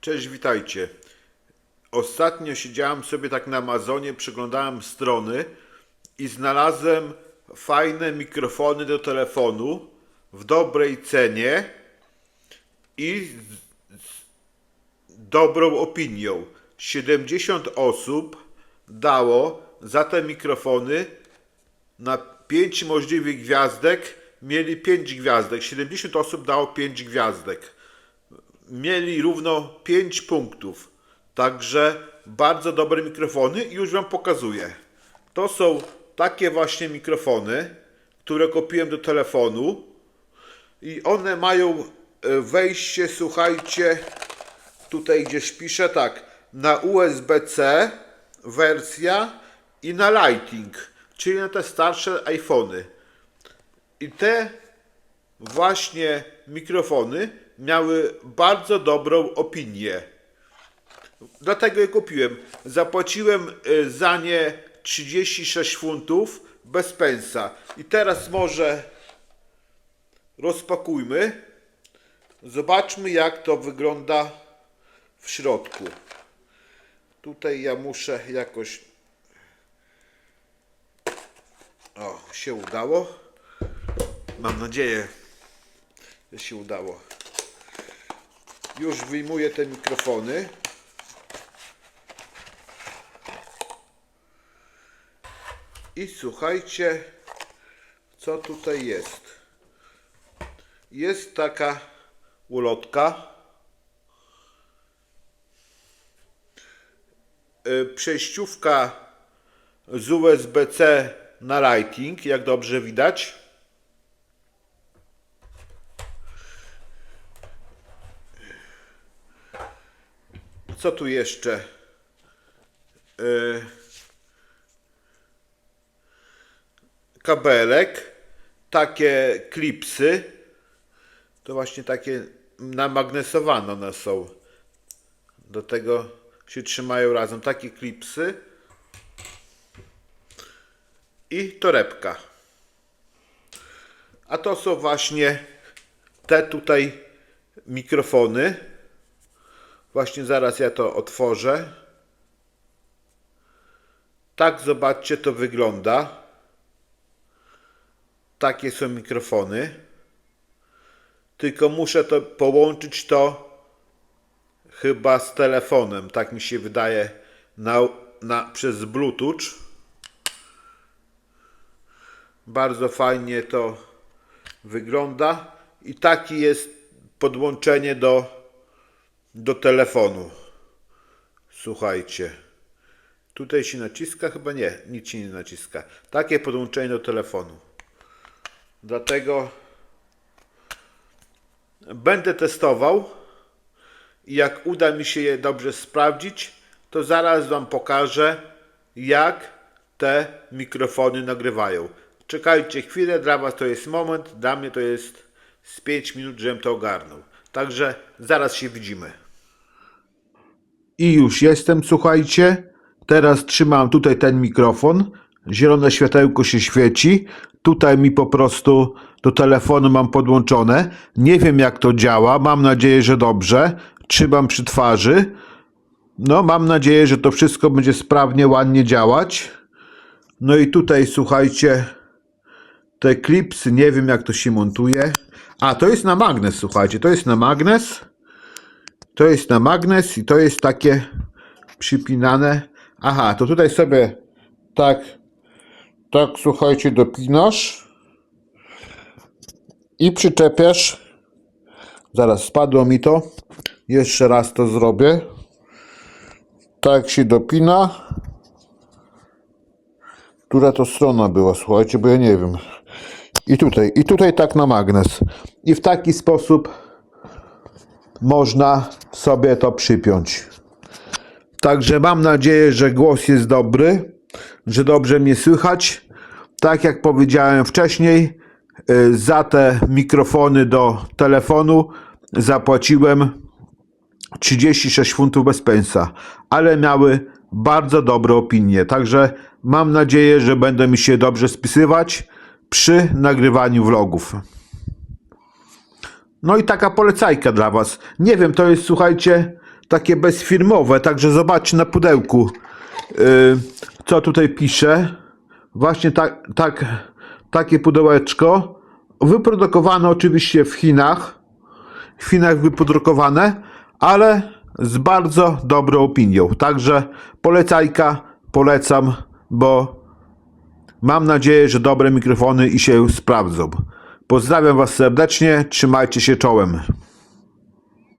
Cześć, witajcie. Ostatnio siedziałem sobie tak na Amazonie, przeglądałem strony i znalazłem fajne mikrofony do telefonu w dobrej cenie i z, dobrą opinią. 70 osób dało za te mikrofony na 5 możliwych gwiazdek mieli 5 gwiazdek. 70 osób dało 5 gwiazdek mieli równo 5 punktów. Także bardzo dobre mikrofony i już Wam pokazuję. To są takie właśnie mikrofony, które kupiłem do telefonu i one mają e, wejście, słuchajcie, tutaj gdzieś pisze tak, na USB-C wersja i na Lighting, czyli na te starsze iPhony. I te właśnie mikrofony miały bardzo dobrą opinię. Dlatego je kupiłem. Zapłaciłem y, za nie 36 funtów bez pensa. I teraz może rozpakujmy. Zobaczmy jak to wygląda w środku. Tutaj ja muszę jakoś. O, się udało. Mam nadzieję, że się udało. Już wyjmuję te mikrofony. I słuchajcie, co tutaj jest. Jest taka ulotka. Y, Przejściówka z USB-C na Lighting, jak dobrze widać. Co tu jeszcze? Yy, kabelek, takie klipsy. To właśnie takie namagnesowane one są. Do tego się trzymają razem. Takie klipsy. I torebka. A to są właśnie te tutaj mikrofony. Właśnie zaraz ja to otworzę. Tak, zobaczcie, to wygląda. Takie są mikrofony. Tylko muszę to połączyć to chyba z telefonem. Tak mi się wydaje na, na, przez Bluetooth. Bardzo fajnie to wygląda. I taki jest podłączenie do do telefonu. Słuchajcie. Tutaj się naciska? Chyba nie, nic się nie naciska. Takie podłączenie do telefonu. Dlatego będę testował i jak uda mi się je dobrze sprawdzić, to zaraz Wam pokażę, jak te mikrofony nagrywają. Czekajcie chwilę, dla Was to jest moment, dla mnie to jest z 5 minut, żebym to ogarnął. Także zaraz się widzimy. I już jestem, słuchajcie. Teraz trzymam tutaj ten mikrofon. Zielone światełko się świeci. Tutaj mi po prostu do telefonu mam podłączone. Nie wiem jak to działa. Mam nadzieję, że dobrze. Trzymam przy twarzy. No, mam nadzieję, że to wszystko będzie sprawnie, ładnie działać. No i tutaj słuchajcie, te klipsy, nie wiem jak to się montuje. A, to jest na magnes, słuchajcie, to jest na magnes. To jest na magnes i to jest takie przypinane. Aha, to tutaj sobie tak, tak słuchajcie, dopinasz i przyczepiasz. Zaraz spadło mi to. Jeszcze raz to zrobię. Tak się dopina. Która to strona była, słuchajcie, bo ja nie wiem. I tutaj, i tutaj tak na magnes. I w taki sposób można sobie to przypiąć. Także mam nadzieję, że głos jest dobry, że dobrze mnie słychać. Tak jak powiedziałem wcześniej, y, za te mikrofony do telefonu zapłaciłem 36 funtów bez pensa, ale miały bardzo dobre opinie. Także mam nadzieję, że będę mi się dobrze spisywać przy nagrywaniu vlogów. No i taka polecajka dla Was. Nie wiem, to jest, słuchajcie, takie bezfirmowe, także zobaczcie na pudełku, yy, co tutaj pisze. Właśnie tak, tak, takie pudełeczko. Wyprodukowane oczywiście w Chinach. W Chinach wyprodukowane, ale z bardzo dobrą opinią. Także polecajka, polecam, bo mam nadzieję, że dobre mikrofony i się sprawdzą. Pozdrawiam Was serdecznie, trzymajcie się czołem.